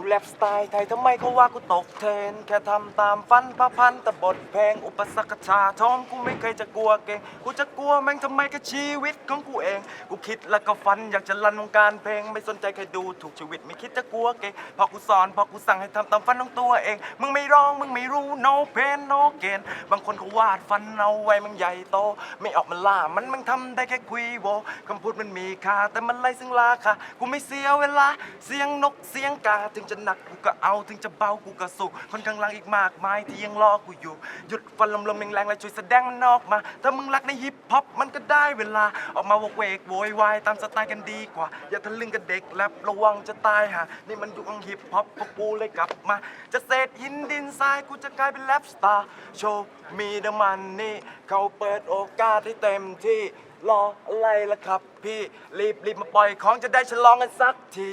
ูแรปสไตล์ไทยทำไมเขาว่ากูตกเทรนแค่ทำตามฟันพระพันแต่บทเพลง อุปสรรคชาทอมกูไม่เคยจะกลัวเก่งกูจะกลัวแม่งทำไมกับชีวิตของกูเอง กูคิดแล้วก็ฝันอยากจะลันวงการเพลง ไม่สนใจใครดูถูกชีวิตไม่คิดจะกลัวเก่งพอกูสอนพอกูสั่งให้ทำตามฝันของตัวเอง มึงไม่ร้องมึงไม่รู้ no pain no gain บางคนเขาวาดฟันเอาไว้มันใหญ่โต ไม่ออกมาล่ามันมันทำได้แค่คุยโวคำพูดมันมีค่าแต่มันไร้ซึ่งราคากูไม่เสียเวลาเสียงนกเสียงกาถึงจะหนักกูก็เอา ถึงจะเบากูก็สู้คนข้างหลังอีกมากมายที่ยังรอกูอยู่ หยุดฟันลมลมๆแรงๆแล้วช่วยแสดงมันออกมา ถ้ามึงรักในฮิปฮอปมันก็ได้เวลา ออกมาวกเวกโวยวายตามสไตล์กันดีกว่า อย่าทะลึ่งกับเด็กแรประวังจะตายหานี่มันยุคของฮิปฮอปพวกกูเลยกลับมา จะเศษหินดินทรายกูจะกลายเป็นแรปสตาร์โชว์มีเดมันนี่เขาเปิดโอกาสให้เต็มที่รออะไรล่ะครับ พี่รีบรีบมาปล่อยของจะได้ฉลองกันสักที